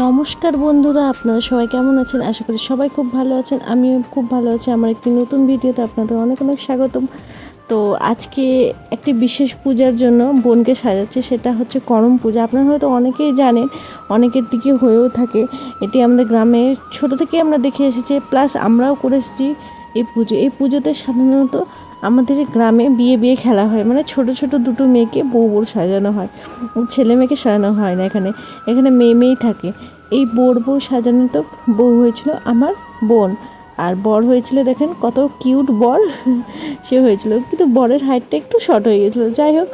নমস্কার বন্ধুরা, আপনারা সবাই কেমন আছেন? আশা করি সবাই খুব ভালো আছেন। আমিও খুব ভালো আছি। আমার একটি নতুন ভিডিওতে আপনাদের অনেক অনেক স্বাগতম। তো আজকে একটি বিশেষ পূজার জন্য বোনকে সাজাচ্ছে, সেটা হচ্ছে করম পূজা। আপনারা হয়তো অনেকেই জানেন, অনেকের দিকে হয়েও থাকে। এটি আমাদের গ্রামে ছোট থেকে আমরা দেখে এসেছি, প্লাস আমরাও করে এসেছি। এই পুজো, এই পুজোতে সাধারণত আমাদের গ্রামে বিয়ে বিয়ে খেলা হয়। মানে ছোট ছোট দুটো মেয়েকে বউ বউ সাজানো হয়। ছেলে মেয়েকে সাজানো হয় না এখানে। এখানে মেয়ে, মেয়েই থাকে। এই বোর, বউ সাজানো তো বউ হয়েছিল আমার বোন। আর বর হয়েছিল দেখেন কত কিউট বর সে হয়েছিল। কিন্তু বরের হাইটটা একটু শর্ট হয়ে গেছিল। যাই হোক,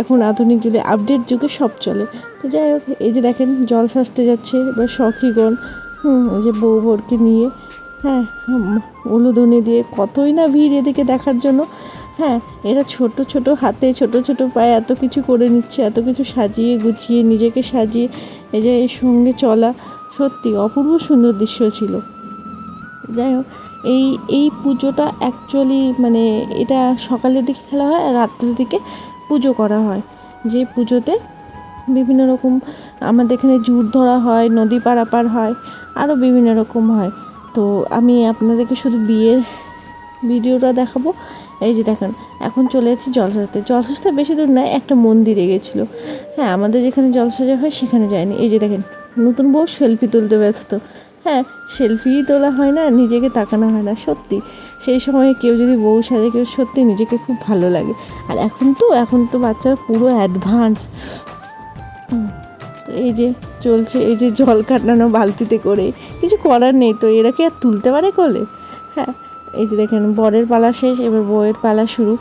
এখন আধুনিক যুগে আপডেট যুগে সব চলে। তো যাই হোক, এই যে দেখেন জল সাজতে যাচ্ছে, এবার সখীগণ যে বউ বরকে নিয়ে হ্যাঁ উলুদনি দিয়ে কতই না ভিড় এদিকে দেখার জন্য। হ্যাঁ এরা ছোট ছোট হাতে, ছোট ছোট পায়ে এত কিছু করে নিচ্ছে, এত কিছু সাজিয়ে গুছিয়ে নিজেকে সাজিয়ে এই যে এর সঙ্গে চলা। সত্যি অপূর্ব সুন্দর দৃশ্য ছিল। যাই হোক, এই এই পুজোটা অ্যাকচুয়ালি মানে এটা সকালের দিকে খেলা হয় আর রাত্রের দিকে পুজো করা হয়। যে পুজোতে বিভিন্ন রকম আমাদের এখানে জুট ধরা হয়, নদী পারাপার হয় আরও বিভিন্ন রকম হয়। তো আমি আপনাদেরকে শুধু বিয়ের ভিডিওটা দেখাবো। এই যে দেখেন, এখন চলে যাচ্ছে জলসাজতে জলসাজতে বেশি দূর নয়, একটা মন্দিরে গেছিল। হ্যাঁ আমাদের যেখানে জলসাজা হয় সেখানে যায়নি। এই যে দেখেন, নতুন বউ সেলফি তুলতে ব্যস্ত। হ্যাঁ সেলফিই তোলা হয় না, নিজেকে তাকানো হয় না, সত্যি। সেই সময় কেউ যদি বউ সাজে, কেউ সত্যি নিজেকে খুব ভালো লাগে। আর এখন তো এখন তো বাচ্চারা পুরো অ্যাডভান্স এই যে চলছে, এই যে জল কাটানো বালতিতে করে, কিছু করার নেই তো, এরা কি আর তুলতে পারে কোলে? হ্যাঁ এই যে দেখেন বরের পালা শেষ, এবার বউয়ের পালা শুরু।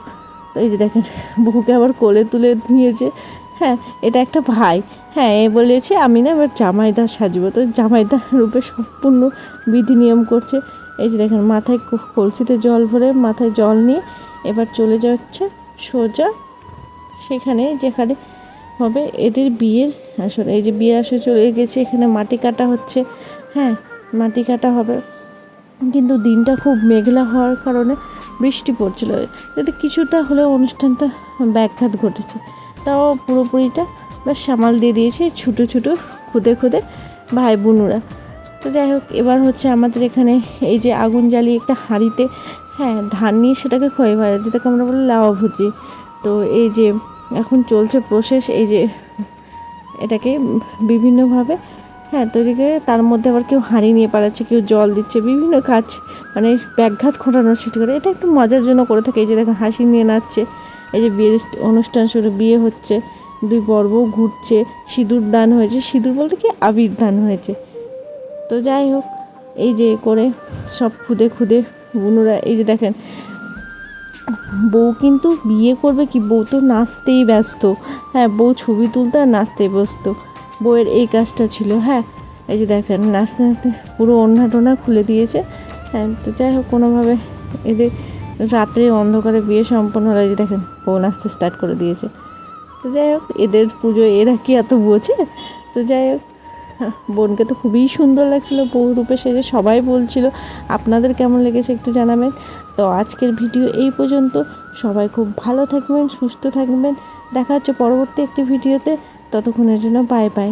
তো এই যে দেখেন, বউকে আবার কোলে তুলে নিয়েছে। হ্যাঁ এটা একটা ভাই। হ্যাঁ এ বলেছে, আমি না এবার জামাইদা সাজবো। তো জামাইদার রূপে সম্পূর্ণ বিধি নিয়ম করছে। এই যে দেখেন, মাথায় কলসিতে জল ভরে মাথায় জল নিয়ে এবার চলে যাচ্ছে সোজা সেখানে, যেখানে হবে। এদের বিয়ের আসর এই যে বিয়ের আসর চলে গেছে, এখানে মাটি কাটা হচ্ছে। হ্যাঁ মাটি কাটা হবে। কিন্তু দিনটা খুব মেঘলা হওয়ার কারণে বৃষ্টি পড়ছিল। যাতে কিছুটা হলেও অনুষ্ঠানটা ব্যাঘাত ঘটেছে। তাও পুরোপুরিটা বা সামাল দিয়ে দিয়েছে ছোটো ছোটো, খুদে খুদে ভাই বোনুরা তো যাই হোক, এবার হচ্ছে আমাদের এখানে এই যে আগুন জ্বালিয়ে একটা হাঁড়িতে হ্যাঁ ধান নিয়ে সেটাকে খয়ে ভাজা যেটাকে আমরা বলি লাওয়া ভুজি। তো এই যে এখন চলছে প্রসেস এই যে এটাকে বিভিন্নভাবে হ্যাঁ তৈরি করে তার মধ্যে আবার কেউ হাঁড়ি নিয়ে পালাচ্ছে, কেউ জল দিচ্ছে, বিভিন্ন কাজ মানে ব্যাঘাত ঘটানোর সৃষ্টি করে। এটা একটু মজার জন্য করে থাকে। এই যে দেখো, হাসি নিয়ে নাচছে, এই যে বিয়ের অনুষ্ঠান শুরু, বিয়ে হচ্ছে, দুই পর্ব ঘুরছে, সিঁদুর দান হয়েছে। সিঁদুর বলতে কি? আবির দান হয়েছে। তো যাই হোক, এই যে করে সব খুদে খুদে বুনুরা, এই যে দেখেন বউ কিন্তু বিয়ে করবে কি? বউ তো নাচতেই ব্যস্ত। হ্যাঁ বউ ছবি তুলতে আর নাচতেই ব্যস্ত। বউয়ের এই কাজটা ছিল হ্যাঁ? এই যে দেখেন, নাচতে নাচতে পুরো ওড়না টোনা খুলে দিয়েছে। হ্যাঁ তো যাই হোক, কোনোভাবে এদের রাত্রে অন্ধকারে বিয়ে সম্পন্ন হলো। যে দেখেন, বউ নাচতে স্টার্ট করে দিয়েছে। তো যাই হোক, এদের পুজো এরা কি এত বোঝে? তো যাই হোক বোনকে তো খুবই সুন্দর লাগছিল বহু রূপে সেজে সবাই বলছিল, আপনাদের কেমন লেগেছে একটু জানাবেন। তো আজকের ভিডিও এই পর্যন্ত, সবাই খুব ভালো থাকবেন, সুস্থ থাকবেন, দেখা হচ্ছে পরবর্তী একটি ভিডিওতে, ততক্ষণের জন্য বাই বাই